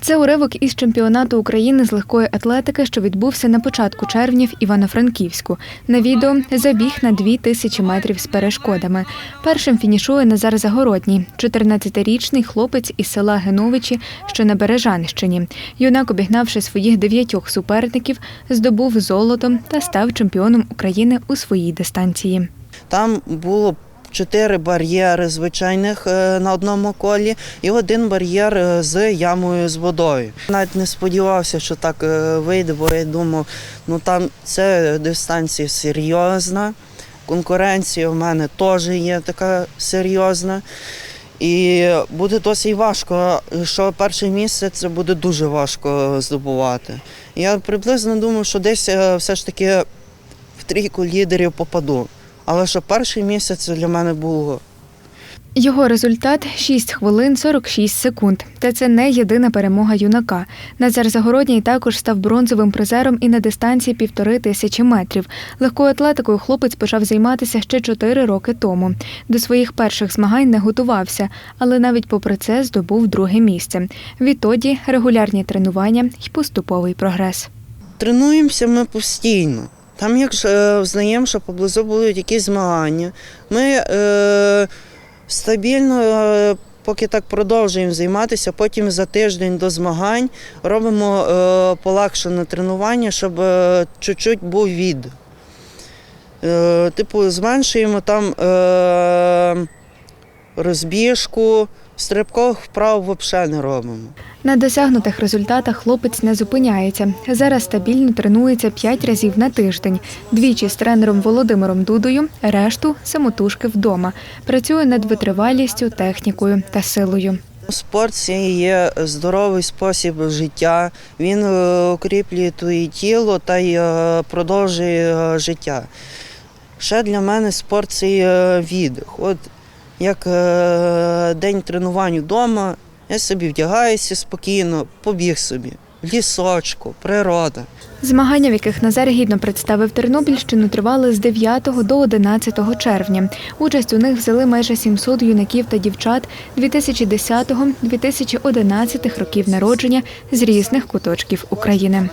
Це уривок із чемпіонату України з легкої атлетики, що відбувся на початку червня в Івано-Франківську. На відео забіг на дві тисячі метрів з перешкодами. Першим фінішує Назар Загородній, 14-річний хлопець із села Геновичі, що на Бережанщині. Юнак, обігнавши своїх дев'ятьох суперників, здобув золото та став чемпіоном України у своїй дистанції. Там було чотири бар'єри звичайних е, на одному колі і один бар'єр е, з ямою з водою. Навіть не сподівався, що так е, вийде, бо я думав, ну там це дистанція серйозна. Конкуренція в мене теж є така серйозна. І буде досить важко, що перше місце це буде дуже важко здобувати. Я приблизно думав, що десь все ж таки в трійку лідерів попаду. Але що перший місяць для мене було Його результат 6 хвилин 46 секунд. Та це не єдина перемога юнака. Назар Загородній також став бронзовим призером і на дистанції півтори тисячі метрів. Легкою атлетикою хлопець почав займатися ще 4 роки тому. До своїх перших змагань не готувався, але навіть попри це здобув друге місце. Відтоді регулярні тренування й поступовий прогрес. тренуємося ми постійно. Там, як е, знаємо, що поблизу будуть якісь змагання, ми е, стабільно, е, поки так продовжуємо займатися, потім за тиждень до змагань робимо е, полегшене тренування, щоб е, чуть-чуть був від. Е, типу, зменшуємо там е, розбіжку, стрибкових вправ взагалі не робимо. На досягнутих результатах хлопець не зупиняється. Зараз стабільно тренується 5 разів на тиждень. Двічі з тренером Володимиром Дудою, решту самотужки вдома. Працює над витривалістю, технікою та силою. Спорт це є здоровий спосіб життя. Він е, укріплює твоє тіло та й е, продовжує е, життя. Ще для мене спорт це віддих. От як е, день тренувань вдома, я собі вдягаюся спокійно, побіг собі. Лісочку, природа. Змагання, в яких Назар гідно представив Тернопільщину, тривали з 9 до 11 червня. Участь у них взяли майже 700 юнаків та дівчат 2010-2011 років народження з різних куточків України.